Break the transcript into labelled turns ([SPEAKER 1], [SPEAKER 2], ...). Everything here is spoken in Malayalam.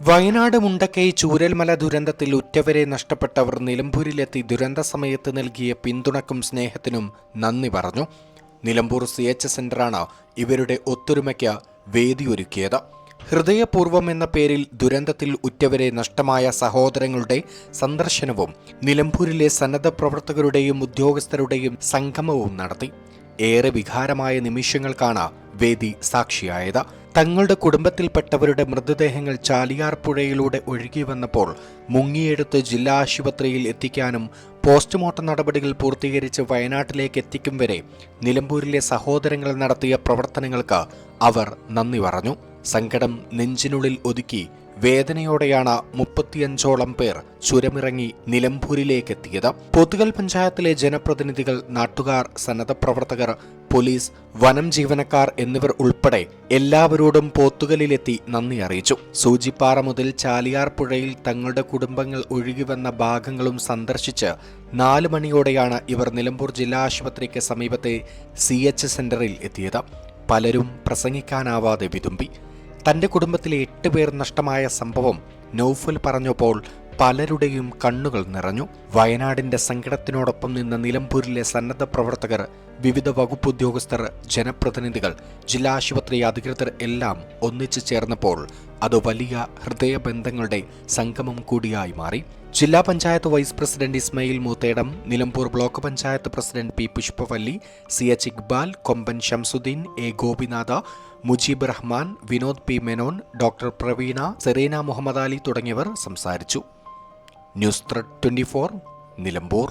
[SPEAKER 1] വയനാട് മുണ്ടക്കൈ ചൂരൽമല ദുരന്തത്തിൽ ഉറ്റവരെ നഷ്ടപ്പെട്ടവർ നിലമ്പൂരിലെത്തി ദുരന്ത സമയത്ത് നൽകിയ പിന്തുണക്കും സ്നേഹത്തിനും നന്ദി പറഞ്ഞു. നിലമ്പൂർ സി എച്ച് സെന്ററാണ് ഇവരുടെ ഒത്തൊരുമയ്ക്ക് വേദിയൊരുക്കിയത്. ഹൃദയപൂർവം എന്ന പേരിൽ ദുരന്തത്തിൽ ഉറ്റവരെ നഷ്ടമായ സഹോദരങ്ങളുടെ സന്ദർശനവും നിലമ്പൂരിലെ സന്നദ്ധ പ്രവർത്തകരുടെയും ഉദ്യോഗസ്ഥരുടെയും സംഗമവും നടത്തി. ഏറെ വികാരമായ നിമിഷങ്ങൾക്കാണ് വേദി സാക്ഷിയായത്. തങ്ങളുടെ കുടുംബത്തിൽപ്പെട്ടവരുടെ മൃതദേഹങ്ങൾ ചാലിയാർ പുഴയിലൂടെ ഒഴുകി വന്നപ്പോൾ മുങ്ങിയെടുത്ത് ജില്ലാ ആശുപത്രിയിൽ എത്തിക്കാനും പോസ്റ്റ്മോർട്ടം നടപടികൾ പൂർത്തീകരിച്ച് വയനാട്ടിലേക്ക് എത്തിക്കും വരെ നിലമ്പൂരിലെ സഹോദരങ്ങൾ നടത്തിയ പ്രവർത്തനങ്ങൾക്ക് അവർ നന്ദി പറഞ്ഞു. സങ്കടം നെഞ്ചിനുള്ളിൽ ഒതുക്കി വേദനയോടെയാണ് മുപ്പത്തിയഞ്ചോളം പേർ ചുരമിറങ്ങി നിലമ്പൂരിലേക്കെത്തിയത്. പൊതുകൽ പഞ്ചായത്തിലെ ജനപ്രതിനിധികൾ നാട്ടുകാർ സന്നദ്ധ പ്രവർത്തകർ പോലീസ് വനം ജീവനക്കാർ എന്നിവർ ഉൾപ്പെടെ എല്ലാവരോടും പോത്തുകലിലെത്തി നന്ദി അറിയിച്ചു. സൂചിപ്പാറ മുതൽ ചാലിയാർ പുഴയിൽ തങ്ങളുടെ കുടുംബങ്ങൾ ഒഴുകിവന്ന ഭാഗങ്ങളും സന്ദർശിച്ച് നാല് മണിയോടെയാണ് ഇവർ നിലമ്പൂർ ജില്ലാ ആശുപത്രിക്ക് സമീപത്തെ സി എച്ച് സെന്ററിൽ എത്തിയത്. പലരും പ്രസംഗിക്കാനാവാതെ വിതുമ്പി. തന്റെ കുടുംബത്തിലെ എട്ട് പേർ നഷ്ടമായ സംഭവം നൌഫൽ പറഞ്ഞപ്പോൾ പലരുടെയും കണ്ണുകൾ നിറഞ്ഞു. വയനാടിന്റെ സങ്കടത്തിനോടൊപ്പം നിന്ന നിലമ്പൂരിലെ സന്നദ്ധ പ്രവർത്തകർ വിവിധ വകുപ്പ് ഉദ്യോഗസ്ഥർ ജനപ്രതിനിധികൾ ജില്ലാ ആശുപത്രി അധികൃതർ എല്ലാം ഒന്നിച്ചു ചേർന്നപ്പോൾ അത് വലിയ ഹൃദയബന്ധങ്ങളുടെ സംഗമം കൂടിയായി മാറി. ജില്ലാ panchayat vice president Ismail Moothedam Nilambur block panchayat president P Pushpavalli C H Iqbal Komban Shamsuddin A Gopinatha Mujeeb Rahman Vinod P Menon doctor Praveena Sereena Muhammad Ali തുടങ്ങിയവർ സംസാരിച്ചു. News thread twenty Nilambur.